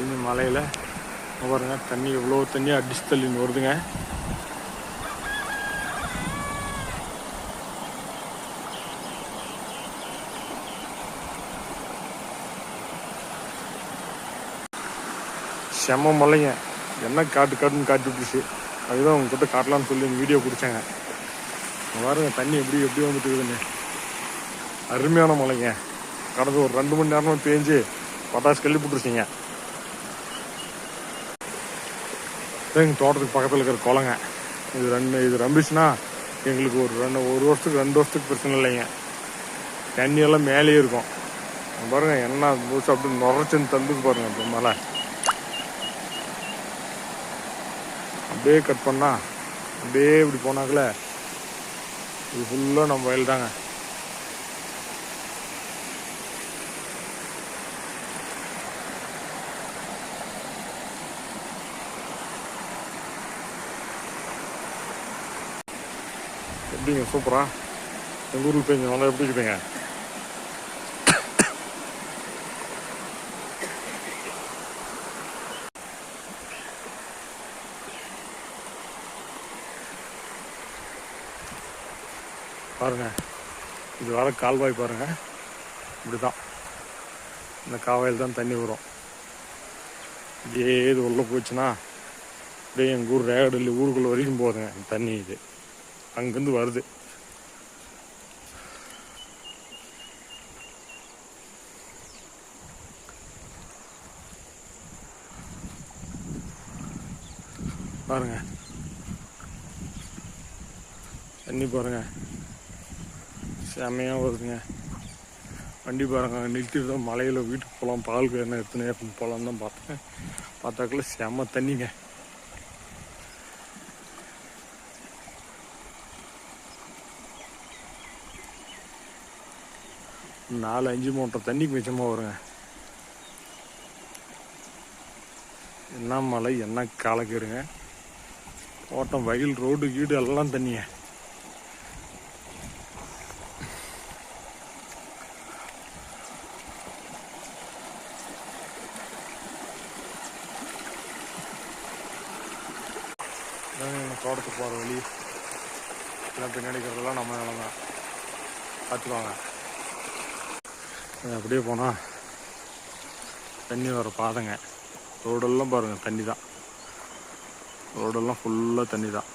இந்த மலையில் பாருங்க தண்ணி எவ்வளோ தண்ணி அடிச்சு தள்ளின்னு வருதுங்க. செம மலைங்க என்ன காட்டு காட்டுன்னு காட்டி விட்டுச்சு அதுதான் உங்ககிட்ட காட்டலாம்னு சொல்லி வீடியோ பிடிச்சாங்க பாருங்க தண்ணி எப்படி எப்படி வந்துட்டு இருக்குதுன்னு அருமையான மலைங்க கடந்த ஒரு ரெண்டு மணி நேரமாக பேஞ்சு பட்டாசு கழுவி போட்டுருச்சிங்க. எங்கள் தோட்டத்துக்கு பக்கத்தில் இருக்கிற குளங்க. இது ரெண்டு இது ரம்பிச்சுன்னா எங்களுக்கு ஒரு ரெண்டு ஒரு வருஷத்துக்கு ரெண்டு வருஷத்துக்கு பிரச்சனை இல்லைங்க. தண்ணியெல்லாம் மேலேயே இருக்கும். பாருங்க என்ன பூசு அப்படி நுரைச்சுன்னு தந்துக்கு பாருங்க இப்போ மலை. அப்படியே கட் பண்ணா அப்படியே இப்படி போனாக்கல இது ஃபுல்லாக நம்ம வயல் தாங்க எப்படிங்க சூப்பரா? எங்கள் ஊருக்கு பெஞ்ச நல்லா எப்படி இருக்குதுங்க பாருங்க. இது வர கால்வாய் பாருங்க. இப்படிதான். இந்த காவாயில் தான் தண்ணி வரும். இப்படியே இது உள்ளே போச்சுன்னா அப்படியே எங்கள் ஊர் ரேகடல்லி ஊருக்குள்ளே வரைக்கும் போதுங்க தண்ணி இது. அங்கேருந்து வருது. பாருங்க. தண்ணி பாருங்க. செம்மையாக வருதுங்க. வண்டி பாருங்க நிறுத்திட்டு தான் மலையில் வீட்டுக்கு போகலாம் பால் என்ன எத்தனை போகலான்னு தான் பார்த்தேன். பார்த்தாக்குள்ள செம்ம தண்ணிங்க. நாலு அஞ்சு மூட்டை தண்ணிக்கு மிச்சமாக வருங்க. என்ன மலை என்ன காலக்கீருங்க தோட்டம் வயல் ரோடு கீடு எல்லாம் தண்ணிங்க. தோட்டத்துக்கு போகிற வழி. எல்லாம் பின்னாடி இருக்கிறதெல்லாம் நம்ம நிலம் தான் பார்த்துக்குவாங்க அப்படியே போனால் தண்ணி வர பாதைங்க. ரோடெல்லாம் பாருங்கள் தண்ணி தான் ரோடெல்லாம் ஃபுல்லாக தண்ணி தான்